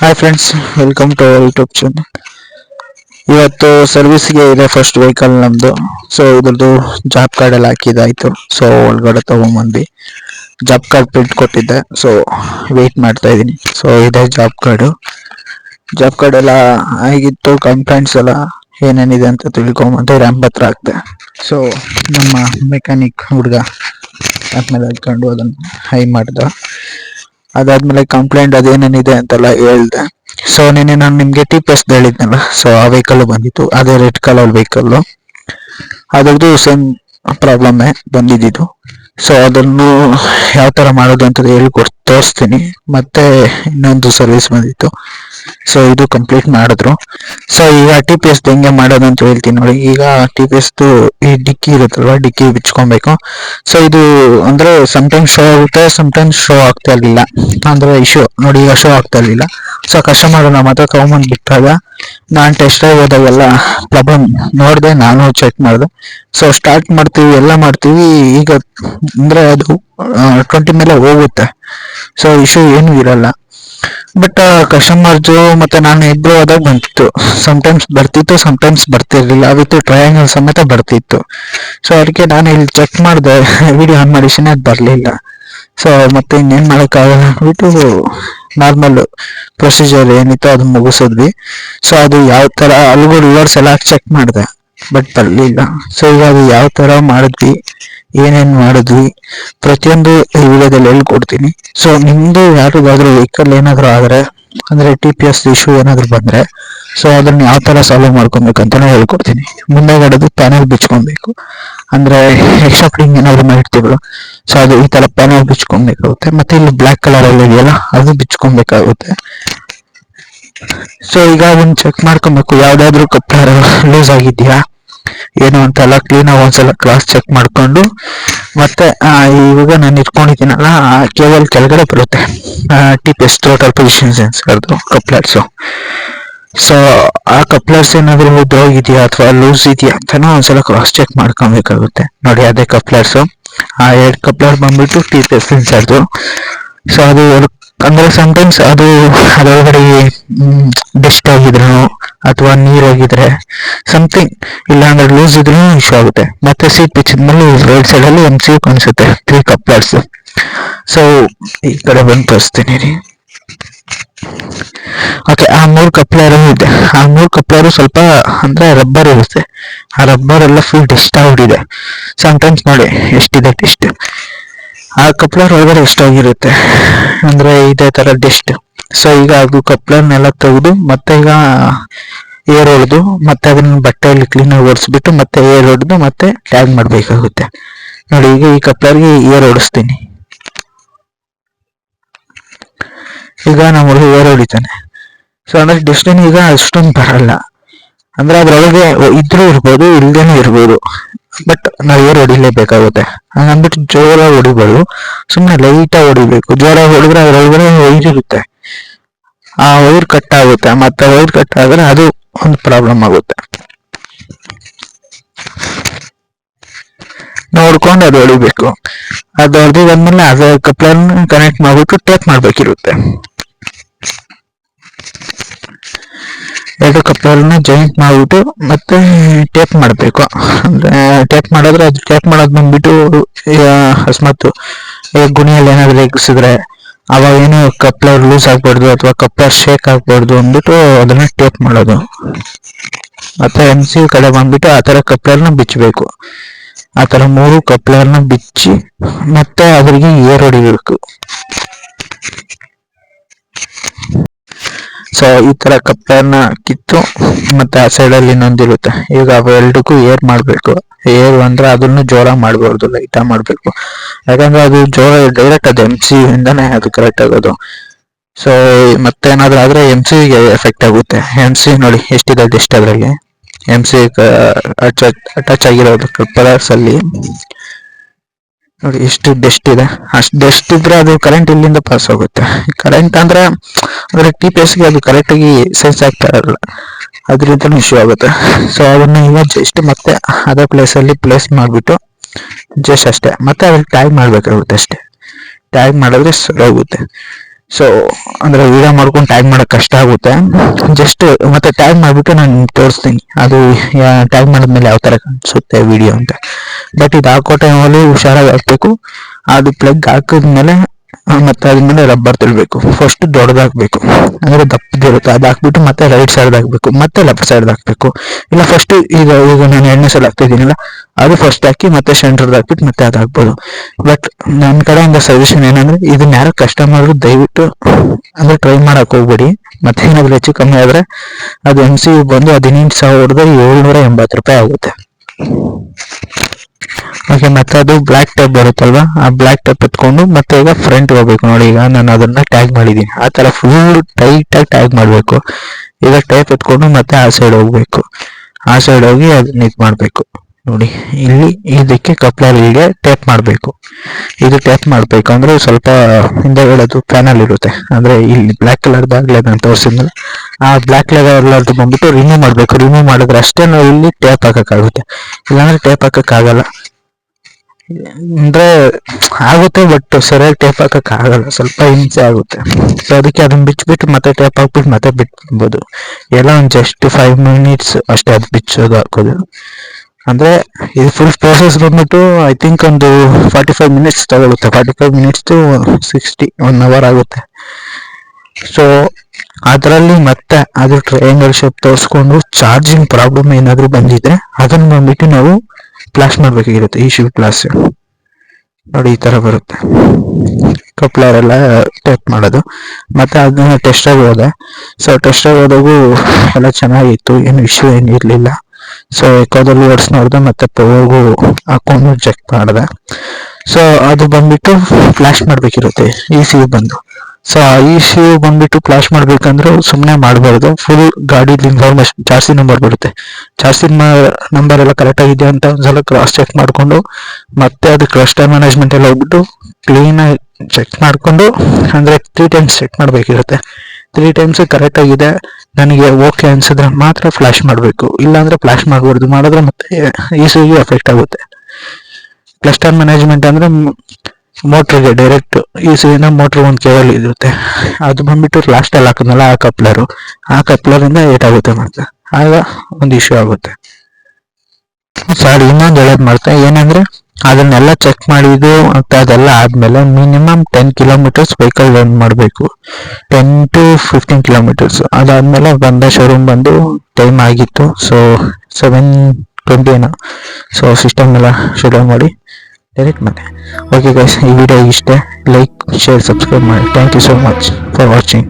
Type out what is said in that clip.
Hi friends welcome to YouTube channel ಇವತ್ತು ಸರ್ವಿಸ್ಗೆ ಇದೆ ಫಸ್ಟ್ ವೆಹಿಕಲ್ ನಮ್ಮದು ಸೊ ಇದ್ರದ್ದು ಜಾಬ್ ಕಾರ್ಡ್ ಎಲ್ಲ ಹಾಕಿದಾಯ್ತು. ಸೊ ಒಳಗಡೆ ತೊಗೊಂಬಂದು ಜಾಬ್ ಕಾರ್ಡ್ ಪ್ರಿಂಟ್ ಕೊಟ್ಟಿದ್ದೆ. ಸೊ ವೆಯ್ಟ್ ಮಾಡ್ತಾ ಇದ್ದೀನಿ. ಸೊ ಇದೆ ಜಾಬ್ ಕಾರ್ಡು ಜಾಬ್ ಕಾರ್ಡ್ ಎಲ್ಲ ಆಗಿತ್ತು ಕಂಪ್ಲೇಂಟ್ಸ್ ಎಲ್ಲ ಏನೇನಿದೆ ಅಂತ ತಿಳ್ಕೊಂಬಂದು ರ್ಯಾಂಪ್ ಹತ್ರ ಹಾಕ್ದೆ. ಸೊ ನಮ್ಮ ಮೆಕ್ಯಾನಿಕ್ ಹುಡುಗ ಆದ್ಮೇಲೆ ಹಚ್ಕೊಂಡು ಅದನ್ನು ಹೈ ಮಾಡ್ದ. ಅದಾದ್ಮೇಲೆ ಕಂಪ್ಲೇಂಟ್ ಅದೇನೇನಿದೆ ಅಂತೆಲ್ಲ ಹೇಳ್ದೆ. ಸೊ ನಿನ್ನೆ ನಾನು ನಿಮಗೆ ಟಿ ಪಿ ಎಸ್ ಹೇಳಿದ್ನಲ್ಲ ಸೊ ಆ ವೆಹಿಕಲ್ ಬಂದಿತ್ತು. ಅದೇ ರೆಡ್ ಕಲರ್ ವೆಹಿಕಲ್ ಅದ್ರದ್ದು ಸೇಮ್ ಪ್ರಾಬ್ಲಮ್ಮೇ ಬಂದಿದ್ದು ಸೊ ಅದನ್ನು ಯಾವ ತರ ಮಾಡೋದು ಅಂತ ಹೇಳ್ಕೊಡ್ ತೋರಿಸ್ತೀನಿ. ಮತ್ತೆ ಇನ್ನೊಂದು ಸರ್ವಿಸ್ ಬಂದಿತ್ತು. ಸೊ ಇದು ಕಂಪ್ಲೀಟ್ ಮಾಡಿದ್ರು. ಸೊ ಈಗ ಟಿ ಪಿ ಎಸ್ ಹೆಂಗೆ ಮಾಡೋದು ಅಂತ ಹೇಳ್ತೀನಿ ನೋಡಿ. ಈಗ ಟಿ ಪಿ ಎಸ್ ಈ ಡಿಕ್ಕಿ ಇರುತ್ತಲ್ವ, ಡಿಕ್ಕಿ ಬಿಚ್ಕೊಬೇಕು. ಸೊ ಇದು ಅಂದ್ರೆ ಸಮಟೈಮ್ಸ್ ಶೋ ಆಗುತ್ತೆ ಸಮಟೈಮ್ಸ್ ಶೋ ಆಗ್ತಾ ಇರಲಿಲ್ಲ. ಅಂದ್ರೆ ಇಶ್ಯೂ ನೋಡಿ ಈಗ ಶೋ ಆಗ್ತಾ ಇರಲಿಲ್ಲ. ಸೊ ಕಸ್ಟಮರ್ ನಮ್ಮ ತಗೊಂಬಂದ್ ಬಿಟ್ಟಾಗ ನಾನು ಟೆಸ್ಟ್ ಹೋದಾಗೆಲ್ಲ ಪ್ರಾಬ್ಲಮ್ ನೋಡಿದೆ, ನಾನು ಚೆಕ್ ಮಾಡಿದೆ. ಸೊ ಸ್ಟಾರ್ಟ್ ಮಾಡ್ತೀವಿ, ಎಲ್ಲ ಮಾಡ್ತೀವಿ. ಈಗ ಅಂದ್ರೆ ಅದು ಟ್ವೆಂಟಿ ಮೇಲೆ ಹೋಗುತ್ತೆ. ಸೊ ಇಶ್ಯೂ ಏನು ಇರಲ್ಲ. ಬಟ್ ಕಸ್ಟಮರ್ಸ್ ಮತ್ತೆ ನಾನು ಇಬ್ರು ಹೋದಾಗ ಬಂತಿತ್ತು ಸಮಟೈಮ್ಸ್ ಬರ್ತಿತ್ತು ಸಮಟೈಮ್ಸ್ ಬರ್ತಿರ್ಲಿಲ್ಲ. ವಿತ್ ಟ್ರಯಾಂಗಲ್ ಸಮೇತ ಬರ್ತಿತ್ತು. ಸೊ ಅದಕ್ಕೆ ನಾನು ಇಲ್ಲಿ ಚೆಕ್ ಮಾಡಿದೆ. ವಿಡಿಯೋ ಆನ್ ಮಾಡಿಸಿನೇ ಅದು ಬರಲಿಲ್ಲ. ಸೊ ಮತ್ತೆ ಇನ್ನೇನು ಮಾಡೋಕ್ಕಾಗಲ್ಲ. ಅಂದ್ಬಿಟ್ಟು ನಾರ್ಮಲ್ ಪ್ರೊಸೀಜರ್ ಏನಿತ್ತು ಅದು ಮುಗಿಸಿದ್ವಿ. ಸೊ ಅದು ಯಾವ ತರ ಅಲ್ಲಿಗೂ ರಿವರ್ಸ್ ಎಲ್ಲ ಚೆಕ್ ಮಾಡಿದೆ. ಬಟ್ ಬರಲಿಲ್ಲ ಸೊ ಇವಾಗ ಯಾವ ತರ ಮಾಡಿದ್ವಿ, ಏನೇನ್ ಮಾಡಿದ್ವಿ, ಪ್ರತಿಯೊಂದು ಈ ವಿಡಿಯೋದಲ್ಲಿ ಹೇಳ್ಕೊಡ್ತೀನಿ. ಸೊ ನಿಮ್ದು ಯಾರಿಗಾದ್ರೂ ವೆಹಿಕಲ್ ಏನಾದ್ರು ಆದ್ರೆ, ಅಂದ್ರೆ ಟಿ ಪಿ ಎಸ್ ಇಶ್ಯೂ ಏನಾದ್ರು ಬಂದ್ರೆ ಸೊ ಅದನ್ನ ಯಾವ ತರ ಸಾಲ್ವ್ ಮಾಡ್ಕೊಬೇಕು ಅಂತಾನೆ ಹೇಳ್ಕೊಡ್ತೀನಿ. ಮುಂದೆಗಡೆದು ಪ್ಯಾನಲ್ ಬಿಚ್ಕೊಬೇಕು. ಅಂದ್ರೆ ಎಕ್ಸ್ಟ್ರಾ ಫಿಟ್ಟಿಂಗ್ ಏನಾದ್ರು ಮಾಡಿರ್ತೀವಲ್ಲ ಸೊ ಅದು ಈ ತರ ಪ್ಯಾನಲ್ ಬಿಚ್ಕೊಬೇಕಾಗುತ್ತೆ. ಮತ್ತೆ ಇಲ್ಲಿ ಬ್ಲಾಕ್ ಕಲರ್ ಅಲ್ಲಿ ಇದೆಯಲ್ಲ, ಅದು ಬಿಚ್ಕೊಬೇಕಾಗುತ್ತೆ. ಸೊ ಈಗ ಒಂದು ಚೆಕ್ ಮಾಡ್ಕೊಬೇಕು. ಯಾವ್ದಾದ್ರು ಕಪ್ಲರ್ ಲೂಸ್ ಆಗಿದ್ಯಾ? ಏನು ಅಂತ ಎಲ್ಲ ಕ್ಲೀನ್ ಆಗಿ ಒಂದ್ಸಲ ಕ್ಲಾಸ್ ಚೆಕ್ ಮಾಡ್ಕೊಂಡು. ಮತ್ತೆ ಇವಾಗ ನಾನು ಇಟ್ಕೊಂಡಿದ್ದೀನಲ್ಲ ಕೇವಲ್ ಕೆಳಗಡೆ ಬರುತ್ತೆ. ಟಿ ಎಸ್ ಟೋಟಲ್ ಪೊಸಿಷನ್ ಸೆನ್ಸರ್ದು ಕಪ್ಲರ್ಸು ಸೊ ಆ ಕಪ್ಲರ್ಸ್ ಏನಾದ್ರೂ ಹೋಗಿದೆಯಾ ಅಥವಾ ಲೂಸ್ ಇದೆಯಾ ಅಂತಾನು ಒಂದ್ಸಲ ಕ್ರಾಸ್ ಚೆಕ್ ಮಾಡ್ಕೊಬೇಕಾಗುತ್ತೆ. ನೋಡಿ, ಅದೇ ಕಪ್ಲರ್ಸು ಆ, ಎರಡು ಕಪ್ಲರ್ ಬಂದ್ಬಿಟ್ಟು ಟಿ ಸೆನ್ಸರ್ದು ಸೊ ಅದು ಅಂದ್ರೆ ಸಮಟೈಮ್ಸ್ ಅದು ಅದರೊಳಗಡೆ ಡಿಸ್ಟ್ ಆಗಿದ್ರು ಅಥವಾ ನೀರ್ ಹೋಗಿದ್ರೆ ಸಮಥಿಂಗ್ ಇಲ್ಲ ಅಂದ್ರೆ ಲೂಸ್ ಇದ್ರೂ ಇಶ್ಯೂ ಆಗುತ್ತೆ. ಮತ್ತೆ ಸೀಟ್ ಬಿಚ್ಚಿದ್ಮೇಲೆ ರೈಟ್ ಸೈಡ್ ಅಲ್ಲಿ ಒಂದು ಸಿ ಕಾಣಿಸುತ್ತೆ ತ್ರೀ ಕಪ್ಲರ್ಸ್ ಸೊ ಈ ಕಡೆ ಬಂದು ತೋರಿಸ್ತೀನಿ ಓಕೆ ಆ ಮೂರು ಕಪ್ಲರ್ ಇದೆ. ಆ ಮೂರು ಕಪ್ಲರ್ ಸ್ವಲ್ಪ ಅಂದ್ರೆ ರಬ್ಬರ್ ಇರುತ್ತೆ. ಆ ರಬ್ಬರ್ ಎಲ್ಲ ಫುಲ್ ಡಿಸ್ಟ್ ಆಗ್ಬಿಟ್ಟಿದೆ ಸಮಟೈಮ್ಸ್ ನೋಡಿ, ಎಷ್ಟಿದೆ ಡಿಸ್ಟ್ ಆ ಕಪ್ಲರ್ ಒಳಗಡೆ ಎಷ್ಟಾಗಿರುತ್ತೆ? ಅಂದ್ರೆ ಇದೇ ತರ ಡಿಸ್ಟ್ ಸೊ ಈಗ ಅದು ಕಪ್ಲರ್ನೆಲ್ಲ ತೆಗೆದು, ಮತ್ತೆ ಈಗ ಏರ್ ಹೊಡೆದು, ಮತ್ತೆ ಅದನ್ನ ಬಟ್ಟೆಯಲ್ಲಿ ಕ್ಲೀನ್ ಆಗಿ ಒರೆಸ್ಬಿಟ್ಟು, ಮತ್ತೆ ಏರ್ ಹೊಡೆದು, ಮತ್ತೆ ಟ್ಯಾಗ್ ಮಾಡ್ಬೇಕಾಗುತ್ತೆ. ನೋಡಿ, ಈಗ ಈ ಕಪ್ಲರ್ಗೆ ಏರ್ ಹೊಡಿಸ್ತೀನಿ. ಈಗ ನಮ್ಮ ಹುಡುಗ ಏರ್ ಹೊಡಿತಾನೆ. ಸೊ ಅಂದ್ರೆ ಡಿಸ್ಟನ್ ಈಗ ಅಷ್ಟೊಂದು ಬರಲ್ಲ. ಅಂದ್ರೆ ಅದ್ರೊಳಗೆ ಇದ್ರೂ ಇರ್ಬೋದು, ಇಲ್ದೇನೂ ಇರ್ಬೋದು. ಬಟ್ ನಾವು ಏರ್ ಹೊಡಿಲೇಬೇಕಾಗುತ್ತೆ. ಹಂಗಂದ್ಬಿಟ್ಟು ಜೋರ ಹೊಡಿಬಾರ್ದು ಸುಮ್ಮನೆ ಲೈಟಾಗಿ ಹೊಡಿಬೇಕು. ಜೋರ ಹೊಡೆದ್ರೆ ಅದ್ರೊಳಗಡೆ ವೈರ್ ಇರುತ್ತೆ. ಆ ವೈರ್ ಕಟ್ ಆಗುತ್ತೆ. ಮತ್ತೆ ವೈರ್ ಕಟ್ ಆದ್ರೆ ಅದು ಒಂದು ಪ್ರಾಬ್ಲಮ್ ಆಗುತ್ತೆ. ನೋಡ್ಕೊಂಡು ಅದು ಹೊಡಿಬೇಕು. ಅದು ಹೊಡೆದು ಬಂದ್ಮೇಲೆ ಅದೇ ಕಪ್ಲರ್ ಕನೆಕ್ಟ್ ಮಾಡ್ಬಿಟ್ಟು ಟೇಪ್ ಮಾಡ್ಬೇಕಿರುತ್ತೆ. ಎರಡು ಕಪ್ಲರ್ನ ಜಾಯಿಂಟ್ ಮಾಡಿಬಿಟ್ಟು ಮತ್ತೆ ಟೇಪ್ ಮಾಡಬೇಕು. ಅಂದ್ರೆ ಟೇಪ್ ಮಾಡಿದ್ರೆ ಅದು ಟೇಪ್ ಮಾಡೋದು ಬಂದ್ಬಿಟ್ಟು ಅಕಸ್ಮಾತ್ ಗುಣಿಯಲ್ಲಿ ಏನಾದ್ರು ಎಗ್ಸಿದ್ರೆ ಅವಾಗ ಏನು ಕಪ್ಲರ್ ಲೂಸ್ ಆಗ್ಬಾರ್ದು ಅಥವಾ ಕಪ್ಲರ್ ಶೇಕ್ ಆಗ್ಬಾರ್ದು ಅಂದ್ಬಿಟ್ಟು ಅದನ್ನ ಟೇಪ್ ಮಾಡೋದು. ಮತ್ತೆ ಎಂ ಸಿ ಕಡೆ ಬಂದ್ಬಿಟ್ಟು ಆ ತರ ಕಪ್ಲರ್ನ ಬಿಚ್ಚಬೇಕು ಆ ತರ ಮೂರು ಕಪ್ಲರ್ನ ಬಿಚ್ಚಿ ಮತ್ತೆ ಅವರಿಗೆ ಏರ್ ಹೊಡಿಬೇಕು. ಸೊ ಈ ತರ ಕಪ್ಲರ್ನ ಕಿತ್ತು ಮತ್ತೆ ಆ ಸೈಡ್ ಅಲ್ಲಿ ಇನ್ನೊಂದಿರುತ್ತೆ ಈಗ ಅವೆರಡಕ್ಕೂ ಏರ್ ಮಾಡ್ಬೇಕು. ಏರ್ ಅಂದ್ರೆ ಅದನ್ನು ಜೋರ ಮಾಡಬಾರ್ದು ಲೈಟ್ ಮಾಡಬೇಕು. ಯಾಕಂದ್ರೆ ಅದು ಜೋರ ಡೈರೆಕ್ಟ್ ಅದು ಎಂ ಸಿ ಇಂದಾನೆ ಅದು ಕರೆಕ್ಟ್ ಆಗೋದು. ಸೊ ಮತ್ತೆ ಏನಾದ್ರೂ ಆದ್ರೆ ಎಂ ಗೆ ಎಫೆಕ್ಟ್ ಆಗುತ್ತೆ. ಎಂ ಸಿ ನೋಡಿ, ಎಷ್ಟಿದೆ ಅದ್ರಲ್ಲಿ ಎಂ ಸಿ ಅಟ್ಯಾಚ್ ಆಗಿರೋದು ಕಲರ್ಸ್ ಅಲ್ಲಿ. ನೋಡಿ, ಎಷ್ಟು ಡೆಸ್ಟ್ ಇದೆ. ಅಷ್ಟು ಡೆಸ್ಟ್ ಇದ್ರೆ ಅದು ಕರೆಂಟ್ ಇಲ್ಲಿಂದ ಪಾಸ್ ಆಗುತ್ತೆ ಕರೆಂಟ್ ಅಂದ್ರೆ ಅಂದ್ರೆ ಟಿ ಪಿ ಎಸ್ಗೆ ಅದು ಕರೆಕ್ಟಾಗಿ ಸೆನ್ಸ್ ಆಗ್ತಾ ಇರಲ್ಲ. ಅದರಿಂದ ಇಶ್ಯೂ ಆಗುತ್ತೆ. ಸೊ ಅದನ್ನ ಈಗ ಜಸ್ಟ್ ಮತ್ತೆ ಅದೇ ಪ್ಲೇಸ್ ಅಲ್ಲಿ ಪ್ಲೇಸ್ ಮಾಡಿಬಿಟ್ಟು ಜಸ್ಟ್ ಅಷ್ಟೇ. ಮತ್ತೆ ಅದಕ್ಕೆ ಟ್ಯಾಗ್ ಮಾಡ್ಬೇಕಾಗುತ್ತೆ ಅಷ್ಟೇ. ಟ್ಯಾಗ್ ಮಾಡಿದ್ರೆ ಸರಿ ಹೋಗುತ್ತೆ ಸೊ ಅಂದ್ರೆ ವಿಡಿಯೋ ಮಾಡ್ಕೊಂಡು ಟ್ಯಾಗ್ ಮಾಡೋಕೆ ಕಷ್ಟ ಆಗುತ್ತೆ. ಜಸ್ಟ್ ಮತ್ತೆ ಟ್ಯಾಗ್ ಮಾಡಿಬಿಟ್ಟು ನಾನು ತೋರಿಸ್ತೀನಿ. ಅದು ಟ್ಯಾಗ್ ಮಾಡಿದ್ಮೇಲೆ ಯಾವ ತರ ಕಾಣಿಸುತ್ತೆ ವಿಡಿಯೋ ಅಂತ. ಬಟ್ ಇದು ಹಾಕೋ ಟೈಮಲ್ಲಿ ಹುಷಾರಾಗಿ ಹಾಕ್ಬೇಕು. ಅದು ಪ್ಲಗ್ ಹಾಕಿದ್ಮೇಲೆ ಮತ್ತೆ ಅದ್ಮೇಲೆ ರಬ್ಬರ್ ತಿಳ್ಬೇಕು. ಫಸ್ಟ್ ದೊಡ್ಡದಾಗಬೇಕು ಅಂದ್ರೆ ದಪ್ಪದಿರುತ್ತೆ ಅದು ಹಾಕ್ಬಿಟ್ಟು ಮತ್ತೆ ರೈಟ್ ಸೈಡ್ ಹಾಕ್ಬೇಕು. ಮತ್ತೆ ಲೆಫ್ಟ್ ಸೈಡ್ ಹಾಕ್ಬೇಕು. ಇಲ್ಲ ಫಸ್ಟ್ ಈಗ ಈಗ ನಾನು ಎಣ್ಣೆ ಸಲ ಹಾಕ್ತಿದ್ದೀನಲ್ಲ ಅದು ಫಸ್ಟ್ ಹಾಕಿ ಮತ್ತೆ ಸೆಂಟರ್ ಹಾಕ್ಬಿಟ್ಟು ಮತ್ತೆ ಅದು ಹಾಕ್ಬೋದು. ಬಟ್ ನನ್ನ ಕಡೆಯಿಂದ ಸಜೆಷನ್ ಏನಂದ್ರೆ, ಇದನ್ನ ಯಾರು ಕಸ್ಟಮರ್ ದಯವಿಟ್ಟು ಅಂದ್ರೆ ಟ್ರೈ ಮಾಡಕ್ ಹೋಗ್ಬೇಡಿ. ಮತ್ತೆ ಏನಾದ್ರು ಹೆಚ್ಚು ಕಮ್ಮಿ ಆದ್ರೆ, ಅದು ಎಂ ಸಿ ಬಂದು ಹದಿನೆಂಟು ಸಾವಿರದ ಏಳ್ನೂರ ಎಂಬತ್ತು ರೂಪಾಯಿ ಆಗುತ್ತೆ. ಓಕೆ ಮತ್ತೆ ಅದು ಬ್ಲ್ಯಾಕ್ ಟೈಪ್ ಬರುತ್ತಲ್ವಾ? ಆ ಬ್ಲ್ಯಾಕ್ ಟೈಪ್ ಎತ್ಕೊಂಡು ಮತ್ತೆ ಈಗ ಫ್ರಂಟ್ ಹೋಗ್ಬೇಕು ನೋಡಿ. ಈಗ ನಾನು ಅದನ್ನ ಟ್ಯಾಗ್ ಮಾಡಿದ್ದೀನಿ. ಆ ತರ ಫುಲ್ ಟೈಟ್ ಆಗಿ ಟ್ಯಾಗ್ ಮಾಡಬೇಕು. ಈಗ ಟೈಪ್ ಎತ್ಕೊಂಡು ಮತ್ತೆ ಆ ಸೈಡ್ ಹೋಗ್ಬೇಕು. ಆ ಸೈಡ್ ಹೋಗಿ ಅದನ್ನ ಇದು ಮಾಡಬೇಕು. ನೋಡಿ, ಇಲ್ಲಿ, ಇದಕ್ಕೆ ಕಪ್ಲರ್ಗೆ ಟೇಪ್ ಮಾಡಬೇಕು. ಇದು ಟೇಪ್ ಮಾಡಬೇಕು ಅಂದ್ರೆ ಸ್ವಲ್ಪ ಹಿಂದೆ ಹೇಳೋದು ಪ್ಯಾನಲ್ ಇರುತ್ತೆ. ಅಂದ್ರೆ ಇಲ್ಲಿ ಬ್ಲ್ಯಾಕ್ ಕಲರ್ದಾಗ್ಲೇ ನಾನು ತೋರಿಸಿದ್ಮೇಲೆ ಆ ಬ್ಲ್ಯಾಕ್ ಕಲರ್ದು ಬಂದ್ಬಿಟ್ಟು ರಿಮೂವ್ ಮಾಡಬೇಕು. ರಿಮೂವ್ ಮಾಡಿದ್ರೆ ಅಷ್ಟೇ ನಾವು ಇಲ್ಲಿ ಟೇಪ್ ಹಾಕೋಕ್ಕಾಗುತ್ತೆ. ಇಲ್ಲಾಂದ್ರೆ ಟೇಪ್ ಹಾಕೋಕ್ಕಾಗಲ್ಲ. ಅಂದ್ರೆ ಆಗುತ್ತೆ ಬಟ್ ಸರಿಯಾಗಿ ಟೇಪ್ ಹಾಕಕ್ ಆಗಲ್ಲ ಸ್ವಲ್ಪ ಹಿಂಸೆ ಆಗುತ್ತೆ. ಸೊ ಅದಕ್ಕೆ ಅದನ್ನ ಬಿಚ್ಚಿಬಿಟ್ಟು ಮತ್ತೆ ಟೇಪ್ ಹಾಕ್ಬಿಟ್ಟು ಮತ್ತೆ ಬಿಟ್ಬಿಡ್ಬೋದು. ಎಲ್ಲ ಒಂದು ಜಸ್ಟ್ ಫೈವ್ ಮಿನಿಟ್ಸ್ ಅಷ್ಟೇ ಅದು ಬಿಚ್ಚೋದು ಹಾಕೋದು. ಅಂದ್ರೆ ಇದು ಫುಲ್ ಪ್ರೋಸೆಸ್ ಬಂದ್ಬಿಟ್ಟು ಐ ಥಿಂಕ್ ಒಂದು ಫಾರ್ಟಿ ಫೈವ್ ಮಿನಿಟ್ಸ್ ತಗೊಳುತ್ತೆ. Forty five minutes to sixty one hour ಆಗುತ್ತೆ. ಸೊ ಅದರಲ್ಲಿ ಮತ್ತೆ ಅದು ಟ್ರಯಾಂಗಲ್ ಶೇಪ್ ತೋರಿಸ್ಕೊಂಡು ಚಾರ್ಜಿಂಗ್ ಪ್ರಾಬ್ಲಮ್ ಏನಾದರೂ ಬಂದಿದ್ರೆ, ಅದನ್ನು ಬಂದ್ಬಿಟ್ಟು ನಾವು ಫ್ಲಾಶ್ ಮಾಡಬೇಕಾಗಿರುತ್ತೆ, ಈ ಶಿವ್ ಕ್ಲಾಸ್ ನೋಡಿ, ಈ ಥರ ಬರುತ್ತೆ. ಕಪ್ಲರ್ ಎಲ್ಲ ಟೈಪ್ ಮಾಡೋದು. ಮತ್ತೆ ಅದನ್ನ ಟೆಸ್ಟಾಗಿ ಹೋದೆ. ಸೊ ಟೆಸ್ಟಾಗಿ ಹೋದಾಗೂ ಎಲ್ಲ ಚೆನ್ನಾಗಿತ್ತು, ಏನು ಇಶ್ಯೂ ಏನು ಇರಲಿಲ್ಲ ಸೊ ಏಕೋದಲ್ಲಿ ಓಡಿಸ್ ನೋಡಿದೆ ಮತ್ತೆ ಪವರ್ಗೂ ಹಾಕೊಂಡು ಚೆಕ್ ಮಾಡಿದೆ. ಸೊ ಅದು ಬಂದ್ಬಿಟ್ಟು ಫ್ಲಾಶ್ ಮಾಡಬೇಕಿರುತ್ತೆ, ಈ ಸಿ ಬಂದು. ಸೊ ಈ ಸಿ ಬಂದ್ಬಿಟ್ಟು ಫ್ಲಾಶ್ ಮಾಡ್ಬೇಕಂದ್ರೆ ಸುಮ್ಮನೆ ಮಾಡಬಾರ್ದು ಫುಲ್ ಗಾಡಿ ಇನ್ಫಾರ್ಮೇಶನ್ ಜಾಸ್ತಿ ನಂಬರ್ ಬರುತ್ತೆ. ಜಾಸ್ತಿ ನಂಬರ್ ಎಲ್ಲ ಕರೆಕ್ಟ್ ಆಗಿದೆಯಾ ಅಂತ ಒಂದ್ಸಲ ಕ್ರಾಸ್ ಚೆಕ್ ಮಾಡಿಕೊಂಡು, ಮತ್ತೆ ಅದು ಕ್ಲಸ್ಟರ್ ಮ್ಯಾನೇಜ್ಮೆಂಟ್ ಎಲ್ಲ ಹೋಗ್ಬಿಟ್ಟು ಕ್ಲೀನಾಗಿ ಚೆಕ್ ಮಾಡಿಕೊಂಡು, ಅಂದರೆ ತ್ರೀ ಟೈಮ್ಸ್ ಚೆಕ್ ಮಾಡಬೇಕಿರುತ್ತೆ. ತ್ರೀ ಟೈಮ್ಸ್ ಕರೆಕ್ಟ್ ಆಗಿದೆ. ನನಗೆ ಓಕೆ ಅನ್ಸಿದ್ರೆ ಮಾತ್ರ ಫ್ಲಾಶ್ ಮಾಡಬೇಕು. ಇಲ್ಲಾಂದ್ರೆ ಫ್ಲಾಶ್ ಮಾಡಬಾರ್ದು. ಮಾಡಿದ್ರೆ ಮತ್ತೆ ಈ ಸಿಗೆ ಎಫೆಕ್ಟ್ ಆಗುತ್ತೆ. ಕ್ಲಸ್ಟರ್ ಮ್ಯಾನೇಜ್ಮೆಂಟ್ ಅಂದ್ರೆ ಮೋಟ್ರಿಗೆ ಡೈರೆಕ್ಟ್ ಈ ಸಿನ ಮೋಟ್ರ್ ಒಂದು ಕೇಬಲ್ ಇರುತ್ತೆ. ಅದು ಬಂದ್ಬಿಟ್ಟು ಲಾಸ್ಟ್ ಅಲ್ಲಿ ಹಾಕಿದ್ನಲ್ಲ ಆ ಕಪ್ಲರು ಆ ಕಪ್ಲರ್ ಇಂದ ಏಟ್ ಆಗುತ್ತೆ ಮತ್ತೆ ಆಗ ಒಂದು ಇಶ್ಯೂ ಆಗುತ್ತೆ. ಸಾರಿ ಇನ್ನೊಂದು ಹೇಳೋದು ಮಾಡ್ತಾ. ಏನಂದ್ರೆ ಅದನ್ನೆಲ್ಲ ಚೆಕ್ ಮಾಡಿದ್ದು, ಮತ್ತೆ ಅದೆಲ್ಲ ಆದಮೇಲೆ minimum ten kilometres vehicle run ಮಾಡಬೇಕು. ಟೆನ್ ಟು ಫಿಫ್ಟೀನ್ ಕಿಲೋಮೀಟರ್ಸ್ ಅದಾದಮೇಲೆ ಬಂದ ಶೋರೂಮ್ ಬಂದು ಟೈಮ್ ಆಗಿತ್ತು. ಸೊ ಸೆವೆನ್ ಟ್ವೆಂಟಿ ಏನೋ. ಸೊ ಸಿಸ್ಟಮ್ ಎಲ್ಲ ಶೆಡ್ಯೂಲ್ ಮಾಡಿ ಡೈರೆಕ್ಟ್ ಮತ್ತೆ ಓಕೆ ಗೈಸ್ ಈ ವಿಡಿಯೋ ಇಷ್ಟೇ. ಲೈಕ್ ಶೇರ್ ಸಬ್ಸ್ಕ್ರೈಬ್ ಮಾಡಿ. Thank you so much for watching